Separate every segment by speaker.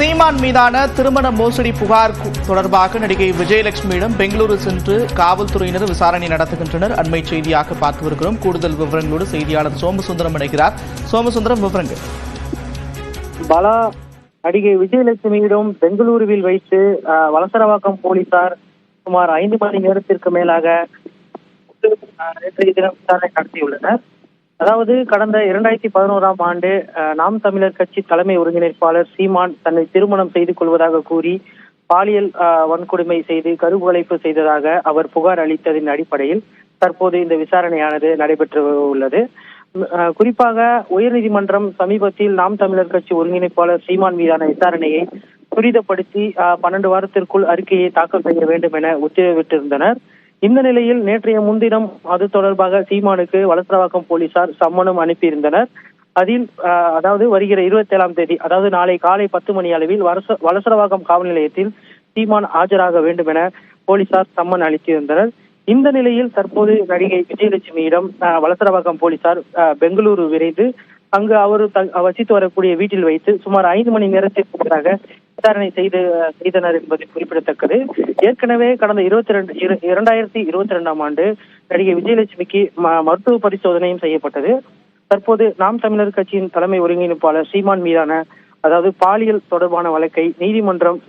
Speaker 1: சீமான் மீதான திருமண மோசடி புகார் தொடர்பாக நடிகை விஜயலட்சுமியிடம் பெங்களூரு சென்று காவல்துறையினர் விசாரணை நடத்துகின்றனர். அண்மை செய்தியாக பார்த்து வருகிறோம். கூடுதல் விவரங்களோடு செய்தியாளர் சோமசுந்தரம் இணைகிறார். சோமசுந்தரம் விவரங்கள்.
Speaker 2: பலா நடிகை விஜயலட்சுமியிடம் பெங்களூருவில் வைத்து அஹ், வலசரவாக்கம் போலீசார் சுமார் ஐந்து மணி நேரத்திற்கு மேலாக அஹ், நேற்றைய தினம் விசாரணை நடத்தியுள்ளனர். அதாவது கடந்த இரண்டாயிரத்தி பதினோராம் ஆண்டு அஹ், நாம் தமிழர் கட்சி தலைமை ஒருங்கிணைப்பாளர் சீமான் தன்னை திருமணம் செய்து கொள்வதாக கூறி பாலியல் வன்கொடுமை செய்து கருவளைப்பு செய்ததாக அவர் புகார் அளித்ததின் அடிப்படையில் தற்போது இந்த விசாரணையானது நடைபெற்று உள்ளது. அஹ், குறிப்பாக உயர்நீதிமன்றம் சமீபத்தில் நாம் தமிழர் கட்சி ஒருங்கிணைப்பாளர் சீமான் மீதான விசாரணையை துரிதப்படுத்தி பன்னெண்டு வாரத்திற்குள் அறிக்கையை தாக்கல் செய்ய வேண்டும் என உத்தரவிட்டிருந்தனர். இந்த நிலையில் நேற்றைய முன்தினம் அது தொடர்பாக சீமானுக்கு வலசரவாக்கம் போலீசார் சம்மனம் அனுப்பியிருந்தனர். அதில் அஹ், அதாவது வருகிற இருபத்தி ஏழாம் தேதி அதாவது நாளை காலை பத்து மணி அளவில் வலச வலசரவாக்கம் காவல் நிலையத்தில் சீமான் ஆஜராக வேண்டும் என போலீசார் சம்மன் அளித்திருந்தனர். இந்த நிலையில் தற்போது நடிகை விஜயலட்சுமியிடம் அஹ், வலசரவாக்கம் போலீசார் அஹ், பெங்களூரு விரைந்து அங்கு அவர் த- வசித்து வரக்கூடிய வீட்டில் வைத்து சுமார் ஐந்து மணி நேரத்திற்கு பிறகு விசாரணை செய்து செய்தனர் என்பது குறிப்பிடத்தக்கது. ஏற்கனவே கடந்த இருபத்தி ரெண்டு இரண்டாயிரத்தி இருபத்தி ரெண்டாம் ஆண்டு நடிகை விஜயலட்சுமிக்கு ம- மருத்துவ பரிசோதனையும் செய்யப்பட்டது. தற்போது நாம் தமிழர் கட்சியின் தலைமை ஒருங்கிணைப்பாளர் சீமான் மீதான அதாவது பாலியல் தொடர்பான வழக்கை நீதிமன்றம்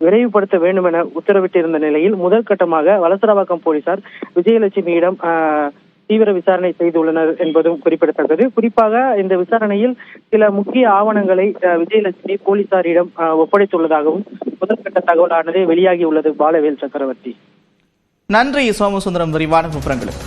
Speaker 2: விரைவுபடுத்த வேண்டும் என உத்தரவிட்டிருந்த நிலையில் முதற்கட்டமாக வலசரவாக்கம் போலீசார் விஜயலட்சுமியிடம் ஆஹ், தீவிர விசாரணை செய்துள்ளனர் என்பதும் குறிப்பிடத்தக்கது. குறிப்பாக இந்த விசாரணையில் சில முக்கிய ஆவணங்களை விஜயலட்சுமி போலீசாரிடம் ஆஹ், ஒப்படைத்துள்ளதாகவும் முதற்கட்ட தகவலானது வெளியாகி உள்ளது பாலவேல் சக்கரவர்த்தி.
Speaker 1: நன்றி சோமசுந்தரம். விரிவான விவரங்களுக்கு.